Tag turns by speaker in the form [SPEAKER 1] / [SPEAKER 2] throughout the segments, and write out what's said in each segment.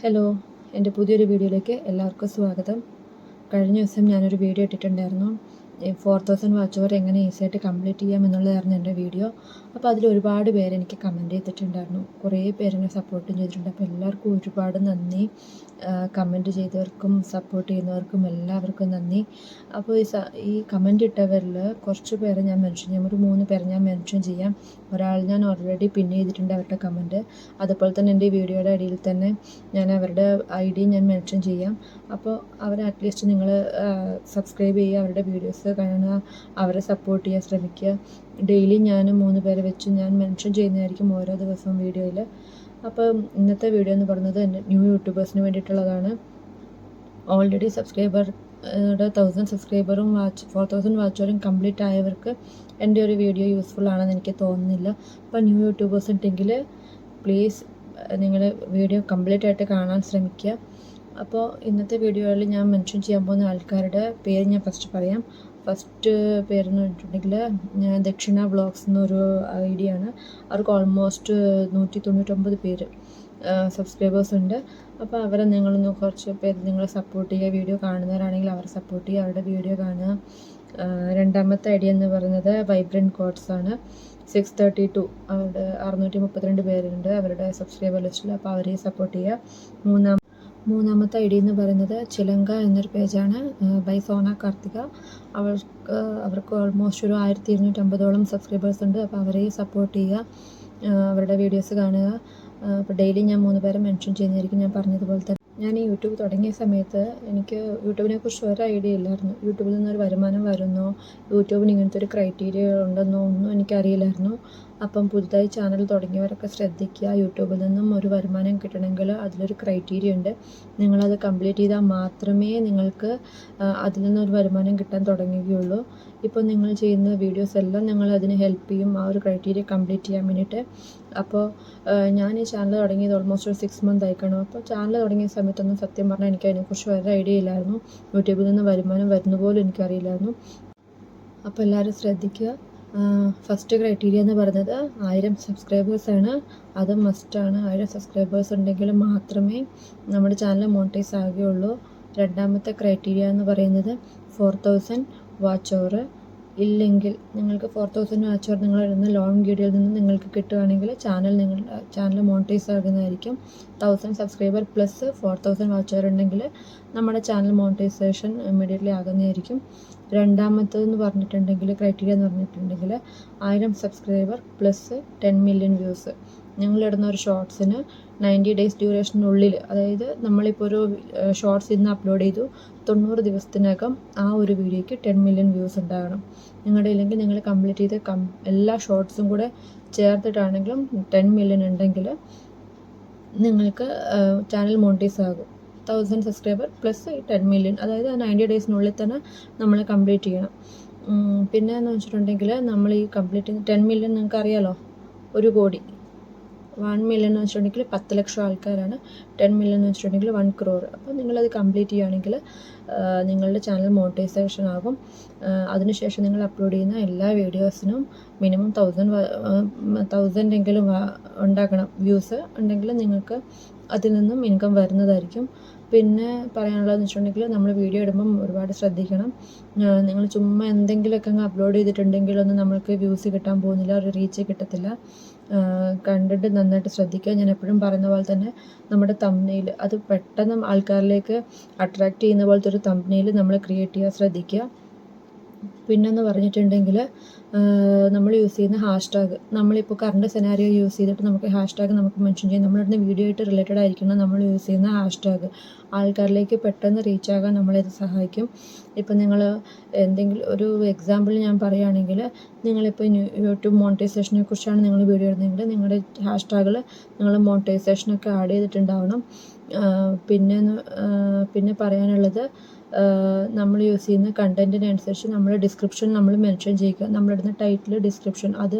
[SPEAKER 1] Hello എന്റെ പുതിയൊരു വീഡിയോയിലേക്ക് എല്ലാവർക്കും സ്വാഗതം. കഴിഞ്ഞ ദിവസം ഞാനൊരു വീഡിയോ ഇട്ടിട്ടുണ്ടായിരുന്നു. ഫോർ തൗസൻഡ് വാച്ച് ഓവർ എങ്ങനെ ഈസി ആയിട്ട് കംപ്ലീറ്റ് ചെയ്യാം എന്നുള്ളതായിരുന്നു എന്റെ വീഡിയോ അപ്പോൾ അതിൽ ഒരുപാട് പേര് എനിക്ക് കമന്റ് ചെയ്തിട്ടുണ്ടായിരുന്നു. കുറേ പേരെന്നെ സപ്പോർട്ടും ചെയ്തിട്ടുണ്ട്. അപ്പോൾ എല്ലാവർക്കും ഒരുപാട് നന്ദി. കമന്റ് ചെയ്തവർക്കും സപ്പോർട്ട് ചെയ്യുന്നവർക്കും എല്ലാവർക്കും നന്ദി. അപ്പോൾ ഈ ഈ കമന്റ് ഇട്ടവരിൽ കുറച്ച് പേരെ ഞാൻ മെൻഷൻ ചെയ്യാം. ഒരു മൂന്ന് പേരെ ഞാൻ മെൻഷൻ ചെയ്യാം. ഒരാൾ ഞാൻ ഓൾറെഡി പിൻ ചെയ്തിട്ടുണ്ട് അവരുടെ കമന്റ് അതുപോലെ തന്നെ എന്റെ വീഡിയോയുടെ അടിയിൽ തന്നെ ഞാൻ അവരുടെ ഐ ഡി ഞാൻ മെൻഷൻ ചെയ്യാം. അപ്പോൾ അവരെ അറ്റ്ലീസ്റ്റ് നിങ്ങൾ സബ്സ്ക്രൈബ് ചെയ്യുക. അവരുടെ വീഡിയോസ് കാണുക അവരെ സപ്പോർട്ട് ചെയ്യാൻ ശ്രമിക്കുക. ഡെയിലി ഞാൻ മൂന്ന് പേരെ വെച്ച് ഞാൻ മെൻഷൻ ചെയ്യുന്നതായിരിക്കും ഓരോ ദിവസവും വീഡിയോയിൽ അപ്പോൾ ഇന്നത്തെ വീഡിയോ എന്ന് പറയുന്നത് ന്യൂ യൂട്യൂബേഴ്സിന് വേണ്ടിയിട്ടുള്ളതാണ്. ഓൾറെഡി സബ്സ്ക്രൈബർ തൗസൻഡ് സബ്സ്ക്രൈബറും വാച്ച് ഫോർ തൗസൻഡ് വാച്ചറും കംപ്ലീറ്റ് ആയവർക്ക് എന്റെ ഒരു വീഡിയോ യൂസ്ഫുൾ ആണെന്ന് എനിക്ക് തോന്നുന്നില്ല. അപ്പോൾ ന്യൂ യൂട്യൂബേഴ്സ് ഉണ്ടെങ്കിൽ പ്ലീസ് നിങ്ങൾ വീഡിയോ കംപ്ലീറ്റ് ആയിട്ട് കാണാൻ ശ്രമിക്കുക. അപ്പോൾ ഇന്നത്തെ വീഡിയോയിൽ ഞാൻ മെൻഷൻ ചെയ്യാൻ പോകുന്ന ആൾക്കാരുടെ പേര് ഞാൻ ഫസ്റ്റ് പറയാം. ഫസ്റ്റ് പേരെന്ന് പറഞ്ഞിട്ടുണ്ടെങ്കിൽ ദക്ഷിണ ബ്ലോഗ്സ് എന്നൊരു ഐ ഡി ആണ്. അവർക്ക് ഓൾമോസ്റ്റ് നൂറ്റി തൊണ്ണൂറ്റൊമ്പത് പേര് സബ്സ്ക്രൈബേഴ്സ് ഉണ്ട്. അപ്പോൾ അവരെ നിങ്ങളൊന്ന് കുറച്ച് പേര് നിങ്ങളെ സപ്പോർട്ട് ചെയ്യുക. വീഡിയോ കാണുന്നവരാണെങ്കിൽ അവരെ സപ്പോർട്ട് ചെയ്യുക. അവരുടെ വീഡിയോ കാണുക. രണ്ടാമത്തെ ഐ ഡി എന്ന് പറയുന്നത് വൈബ്രന്റ് കോഡ്സ് ആണ്. സിക്സ് തേർട്ടി ടു അവരുടെ അറുന്നൂറ്റി മുപ്പത്തിരണ്ട് പേരുണ്ട് അവരുടെ സബ്സ്ക്രൈബർ ലിസ്റ്റിൽ അപ്പോൾ അവരെ സപ്പോർട്ട് ചെയ്യുക. മൂന്നാം മൂന്നാമത്തെ ഐ ഡി എന്ന് പറയുന്നത് ചിലങ്ക എന്നൊരു പേജാണ് ബൈ സോണ കാർത്തിക അവർക്ക് അവർക്ക് ഓൾമോസ്റ്റ് ഒരു ആയിരത്തി ഇരുന്നൂറ്റമ്പതോളം സബ്സ്ക്രൈബേഴ്സ് ഉണ്ട്. അപ്പോൾ അവരെ സപ്പോർട്ട് ചെയ്യുക അവരുടെ വീഡിയോസ് കാണുക. അപ്പോൾ ഡെയിലി ഞാൻ മൂന്ന് പേരെ മെൻഷൻ ചെയ്യുന്നതായിരിക്കും ഞാൻ പറഞ്ഞതുപോലെ തന്നെ. ഞാൻ ഈ യൂട്യൂബ് തുടങ്ങിയ സമയത്ത് എനിക്ക് യൂട്യൂബിനെ കുറിച്ച് ഒരു ഐഡിയ ഇല്ലായിരുന്നു. യൂട്യൂബിൽ നിന്നൊരു വരുമാനം വരുന്നോ യൂട്യൂബിന് ഇങ്ങനത്തെ ഒരു ക്രൈറ്റീരിയ ഉണ്ടെന്നോ ഒന്നും എനിക്കറിയില്ലായിരുന്നു. അപ്പം പുതുതായി ചാനൽ തുടങ്ങിയവരൊക്കെ ശ്രദ്ധിക്കുക. യൂട്യൂബിൽ നിന്നും ഒരു വരുമാനം കിട്ടണമെങ്കിൽ അതിലൊരു ക്രൈറ്റീരിയ ഉണ്ട്. നിങ്ങളത് കംപ്ലീറ്റ് ചെയ്താൽ മാത്രമേ നിങ്ങൾക്ക് അതിൽ നിന്നൊരു വരുമാനം കിട്ടാൻ തുടങ്ങുകയുള്ളൂ. ഇപ്പോൾ നിങ്ങൾ ചെയ്യുന്ന വീഡിയോസ് എല്ലാം നിങ്ങളതിന് ഹെൽപ്പ് ചെയ്യും. ആ ഒരു ക്രൈറ്റീരിയ കംപ്ലീറ്റ് ചെയ്യാൻ വേണ്ടിയിട്ട് അപ്പോൾ ഞാൻ ഈ ചാനൽ തുടങ്ങിയത് ഓൾമോസ്റ്റ് ഒരു സിക്സ് മന്ത് ആയിക്കണം. അപ്പോൾ ചാനൽ തുടങ്ങിയ സമയത്തൊന്നും സത്യം പറഞ്ഞാൽ എനിക്ക് അതിനെക്കുറിച്ച് വേറെ ഐഡിയ ഇല്ലായിരുന്നു. യൂട്യൂബിൽ നിന്ന് വരുമാനം വരുന്ന പോലും എനിക്കറിയില്ലായിരുന്നു. അപ്പോൾ എല്ലാവരും ശ്രദ്ധിക്കുക. ഫസ്റ്റ് ക്രൈറ്റീരിയ എന്ന് പറയുന്നത് ആയിരം സബ്സ്ക്രൈബേഴ്സാണ് അത് മസ്റ്റാണ് ആയിരം സബ്സ്ക്രൈബേഴ്സ് ഉണ്ടെങ്കിൽ മാത്രമേ നമ്മുടെ ചാനൽ മോണിറ്റൈസ് ആകുകയുള്ളൂ രണ്ടാമത്തെ ക്രൈറ്റീരിയ എന്ന് പറയുന്നത് ഫോർ തൗസൻഡ് വാച്ച് ഓവർ ഇല്ലെങ്കിൽ നിങ്ങൾക്ക് ഫോർ തൗസൻഡ് വാച്ച് നിങ്ങൾ ഇടുന്ന ലോൺ വീഡിയോയിൽ നിന്ന് നിങ്ങൾക്ക് കിട്ടുകയാണെങ്കിൽ ചാനൽ നിങ്ങൾ channel monetise ആകുന്നതായിരിക്കും. Thousand subscriber plus four thousand watch ഉണ്ടെങ്കിൽ നമ്മുടെ ചാനൽ മോണിറ്റൈസേഷൻ ഇമ്മീഡിയറ്റ്ലി ആകുന്നതായിരിക്കും. രണ്ടാമത്തതെന്ന് പറഞ്ഞിട്ടുണ്ടെങ്കിൽ ക്രൈറ്റീരിയ എന്ന് പറഞ്ഞിട്ടുണ്ടെങ്കിൽ ആയിരം subscriber plus ten million views ഞങ്ങളിടുന്ന ഒരു ഷോർട്സിന് നയന്റി ഡേയ്സ് ഡ്യൂറേഷനുള്ളിൽ അതായത് നമ്മളിപ്പോൾ ഒരു ഷോർട്സ് ഇന്ന് അപ്ലോഡ് ചെയ്തു തൊണ്ണൂറ് ദിവസത്തിനകം ആ ഒരു വീഡിയോയ്ക്ക് ടെൻ മില്യൺ വ്യൂസ് ഉണ്ടാകണം. നിങ്ങളുടെ ഇല്ലെങ്കിൽ നിങ്ങൾ കംപ്ലീറ്റ് ചെയ്ത കം എല്ലാ ഷോർട്സും കൂടെ ചേർത്തിട്ടാണെങ്കിലും ടെൻ മില്യൺ ഉണ്ടെങ്കിൽ നിങ്ങൾക്ക് ചാനൽ മോണിറ്റൈസ് ആകും. Thousand subscriber plus ten million അതായത് നയന്റി ഡേയ്സിനുള്ളിൽ തന്നെ നമ്മൾ കംപ്ലീറ്റ് ചെയ്യണം. പിന്നെ എന്ന് വെച്ചിട്ടുണ്ടെങ്കിൽ നമ്മൾ ഈ കംപ്ലീറ്റ് ടെൻ മില്യൺ നിങ്ങൾക്ക് അറിയാലോ? ഒരു കോടി. വൺ മില്യൺ എന്ന് വെച്ചിട്ടുണ്ടെങ്കിൽ പത്ത് ലക്ഷം ആൾക്കാരാണ്. ടെൻ മില്യൺ എന്ന് വെച്ചിട്ടുണ്ടെങ്കിൽ വൺ ക്രോർ അപ്പോൾ നിങ്ങളത് കംപ്ലീറ്റ് ചെയ്യുകയാണെങ്കിൽ നിങ്ങളുടെ ചാനൽ മോണിറ്റൈസേഷൻ ആകും. അതിനുശേഷം നിങ്ങൾ അപ്ലോഡ് ചെയ്യുന്ന എല്ലാ വീഡിയോസിനും മിനിമം തൗസൻഡ് തൗസൻഡ് എങ്കിലും ഉണ്ടാക്കണം. വ്യൂസ് ഉണ്ടെങ്കിൽ നിങ്ങൾക്ക് അതിൽ നിന്നും ഇൻകം വരുന്നതായിരിക്കും. പിന്നെ പറയാനുള്ളതെന്ന് വെച്ചിട്ടുണ്ടെങ്കിൽ നമ്മൾ വീഡിയോ ഇടുമ്പം ഒരുപാട് ശ്രദ്ധിക്കണം. നിങ്ങൾ ചുമ്മാ എന്തെങ്കിലുമൊക്കെ അങ്ങ് അപ്ലോഡ് ചെയ്തിട്ടുണ്ടെങ്കിലൊന്നും നമ്മൾക്ക് വ്യൂസ് കിട്ടാൻ പോകുന്നില്ല ഒരു റീച്ച് കിട്ടത്തില്ല. കണ്ടിട്ട് നന്നായിട്ട് ശ്രദ്ധിക്കുക. ഞാൻ എപ്പോഴും പറയുന്ന പോലെ തന്നെ നമ്മുടെ തമ്പനയിൽ അത് പെട്ടെന്ന് ആൾക്കാരിലേക്ക് അട്രാക്റ്റ് ചെയ്യുന്ന പോലത്തെ ഒരു തമ്പനയിൽ നമ്മൾ ക്രിയേറ്റ് ചെയ്യാൻ ശ്രദ്ധിക്കുക. പിന്നെന്ന് പറഞ്ഞിട്ടുണ്ടെങ്കിൽ നമ്മൾ യൂസ് ചെയ്യുന്ന ഹാഷ്ടാഗ് നമ്മളിപ്പോൾ കറണ്ട് സെനാരിയോ യൂസ് ചെയ്തിട്ട് നമുക്ക് ഹാഷ്ടാഗ് നമുക്ക് മെൻഷൻ ചെയ്യാം. നമ്മളിടുന്ന വീഡിയോ ആയിട്ട് റിലേറ്റഡ് ആയിരിക്കണം നമ്മൾ യൂസ് ചെയ്യുന്ന ഹാഷ്ടാഗ് ആൾക്കാരിലേക്ക് പെട്ടെന്ന് റീച്ച് ആകാൻ നമ്മളിത് സഹായിക്കും. ഇപ്പം നിങ്ങൾ എന്തെങ്കിലും ഒരു എക്സാമ്പിൾ ഞാൻ പറയുകയാണെങ്കിൽ നിങ്ങളിപ്പോൾ യൂട്യൂബ് മോണിറ്റൈസേഷനെ കുറിച്ചാണ് നിങ്ങൾ വീഡിയോ ഇടുന്നതെങ്കിൽ നിങ്ങളുടെ ഹാഷ്ടാഗിൽ നിങ്ങൾ മോണിറ്റൈസേഷനൊക്കെ ആഡ് ചെയ്തിട്ടുണ്ടാവണം. പിന്നെ പിന്നെ പറയാനുള്ളത് നമ്മൾ യൂസ് ചെയ്യുന്ന കണ്ടന്റിനനുസരിച്ച് നമ്മൾ ഡിസ്ക്രിപ്ഷൻ നമ്മൾ മെൻഷൻ ചെയ്യുക. നമ്മളിടുന്ന ടൈറ്റിൽ ഡിസ്ക്രിപ്ഷൻ അത്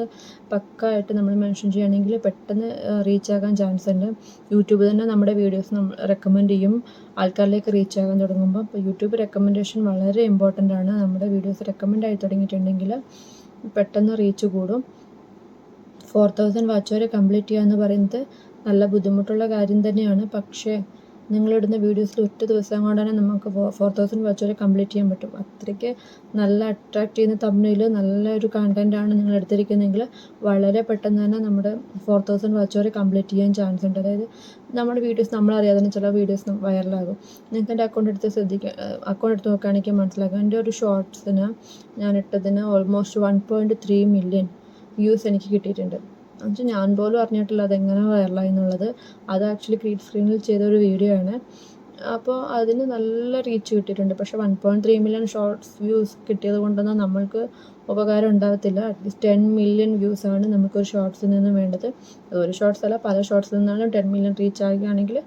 [SPEAKER 1] പക്കായിട്ട് നമ്മൾ മെൻഷൻ ചെയ്യുകയാണെങ്കിൽ പെട്ടെന്ന് റീച്ച് ആകാൻ ചാൻസ് ഉണ്ട്. യൂട്യൂബ് തന്നെ നമ്മുടെ വീഡിയോസ് നമ്മൾ റെക്കമെൻഡ് ചെയ്യും. ആൾക്കാരിലേക്ക് റീച്ച് ആകാൻ തുടങ്ങുമ്പോൾ അപ്പോൾ യൂട്യൂബ് റെക്കമെൻഡേഷൻ വളരെ ഇമ്പോർട്ടന്റ് ആണ്. നമ്മുടെ വീഡിയോസ് റെക്കമെൻഡ് ആയി തുടങ്ങിയിട്ടുണ്ടെങ്കിൽ പെട്ടെന്ന് റീച്ച് കൂടും. ഫോർ തൗസൻഡ് വാച്ച് വരെ കംപ്ലീറ്റ് ചെയ്യുക എന്ന് പറയുന്നത് നല്ല ബുദ്ധിമുട്ടുള്ള കാര്യം തന്നെയാണ്. പക്ഷേ നിങ്ങളിടുന്ന വീഡിയോസിൽ ഒറ്റ ദിവസം കൊണ്ട് തന്നെ നമുക്ക് ഫോർ തൗസൻഡ് വാച്ച് വരെ കംപ്ലീറ്റ് ചെയ്യാൻ പറ്റും. അത്രയ്ക്ക് നല്ല അട്രാക്റ്റ് ചെയ്യുന്ന തമ്മിൽ നല്ലൊരു കണ്ടന്റാണ് നിങ്ങൾ എടുത്തിരിക്കുന്നതെങ്കിൽ വളരെ പെട്ടെന്ന് തന്നെ നമ്മുടെ ഫോർ തൗസൻഡ് വാച്ച് വരെ കംപ്ലീറ്റ് ചെയ്യാൻ ചാൻസ് ഉണ്ട്. അതായത് നമ്മുടെ വീഡിയോസ് നമ്മളറിയാതെ തന്നെ ചില വീഡിയോസ് വൈറലാകും നിങ്ങൾക്ക് എന്റെ അക്കൗണ്ട് എടുത്ത് ശ്രദ്ധിക്കുക അക്കൗണ്ട് എടുത്ത് നോക്കുകയാണെങ്കിൽ മനസ്സിലാക്കാം. എന്റെ ഒരു ഷോർട്സിന് ഞാൻ ഇട്ടതിന് almost one point three million views എനിക്ക് കിട്ടിയിട്ടുണ്ട്. എന്നുവെച്ചാൽ ഞാൻ പോലും അറിഞ്ഞിട്ടില്ല അതെങ്ങനെ വൈറലായി എന്നുള്ളത് അത് ആക്ച്വലി ഗ്രീൻ സ്ക്രീനിൽ ചെയ്ത ഒരു വീഡിയോ ആണ്. അപ്പോൾ അതിന് നല്ല റീച്ച് കിട്ടിയിട്ടുണ്ട്. പക്ഷേ one point three million shorts views കിട്ടിയത് കൊണ്ടൊന്നും നമ്മൾക്ക് ഉപകാരം ഉണ്ടാകത്തില്ല അറ്റ്ലീസ്റ്റ് ടെൻ മില്യൺ വ്യൂസാണ് നമുക്കൊരു ഷോർട്സിൽ നിന്നും വേണ്ടത്. ഒരു ഷോർട്സ് അല്ല പല ഷോർട്സിൽ നിന്നാലും ടെൻ മില്യൺ റീച്ച് ആകുകയാണെങ്കിൽ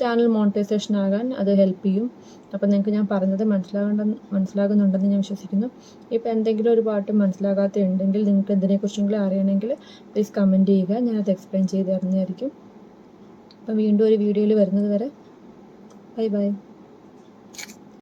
[SPEAKER 1] ചാനൽ മോണിറ്റൈസേഷൻ ആകാൻ അത് ഹെൽപ്പ് ചെയ്യും. അപ്പോൾ നിങ്ങൾക്ക് ഞാൻ പറഞ്ഞത് മനസ്സിലാകേണ്ട മനസ്സിലാകുന്നുണ്ടെന്ന് ഞാൻ വിശ്വസിക്കുന്നു. ഇപ്പോൾ എന്തെങ്കിലും ഒരു പാട്ട് മനസ്സിലാകാത്ത ഉണ്ടെങ്കിൽ നിങ്ങൾക്ക് എന്തിനെക്കുറിച്ചെങ്കിലും അറിയണമെങ്കിൽ പ്ലീസ് കമന്റ് ചെയ്യുക. ഞാനത് എക്സ്പ്ലെയിൻ ചെയ്ത് തരുന്നതായിരിക്കും. അപ്പോൾ വീണ്ടും ഒരു വീഡിയോയിൽ വരുന്നത് വരെ. Bye bye